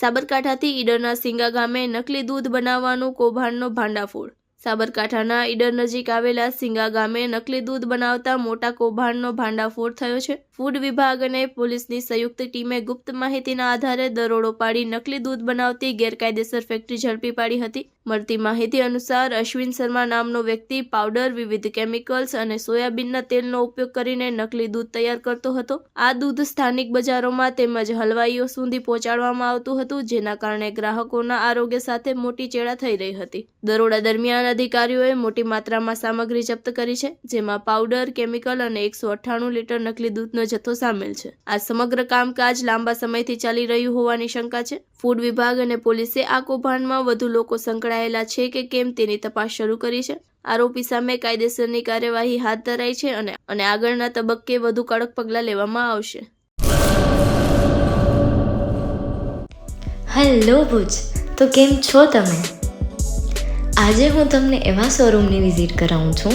સાબરકાંઠાથી ઈડરના સિંગા ગામે નકલી દૂધ બનાવવાનું કૌભાંડનો ભાંડાફોડ. સાબરકાંઠાના ઈડર નજીક આવેલા સિંગા ગામે નકલી દૂધ બનાવતા મોટા કૌભાંડનો ભાંડાફોડ થયો છે. ફૂડ વિભાગ અને પોલીસની સંયુક્ત ટીમે ગુપ્ત માહિતીના આધારે દરોડો પાડી નકલી દૂધ બનાવતી ગેરકાયદેસર ફેક્ટરી ઝડપી પાડી હતી. મળતી માહિતી અનુસાર, અશ્વિન શર્મા નામનો વ્યક્તિ પાવડર, વિવિધ કેમિકલ્સ અને સોયાબીનના તેલનો ઉપયોગ કરીને નકલી દૂધ તૈયાર કરતો હતો. આ દૂધ સ્થાનિક બજારોમાં તેમજ હલવાઈઓ સુધી પહોંચાડવામાં આવતું હતું, જેના કારણે ગ્રાહકોના આરોગ્ય સાથે મોટી ચેડા થઈ રહી હતી. દરોડા દરમિયાન અધિકારીઓએ મોટી માત્રામાં સામગ્રી જપ્ત કરી છે, જેમાં પાવડર, કેમિકલ અને એકસો અઠ્ઠાણું લીટર નકલી દૂધનો જથ્થો સામેલ છે. આ સમગ્ર કામકાજ લાંબા સમયથી ચાલી રહ્યું હોવાની શંકા છે. ફૂડ વિભાગ અને પોલીસે આ કૌભાંડમાં વધુ લોકો સંકળાયેલા છે કે કેમ તેની તપાસ શરૂ કરી છે. આરોપી સામે કાયદેસરની કાર્યવાહી હાથ ધરાઈ છે અને અને આગળના તબક્કે વધુ કડક પગલાં લેવામાં આવશે. હેલો ભુજ, તો કેમ છો તમે? આજે હું તમને એવા શોરૂમની વિઝિટ કરાવું છું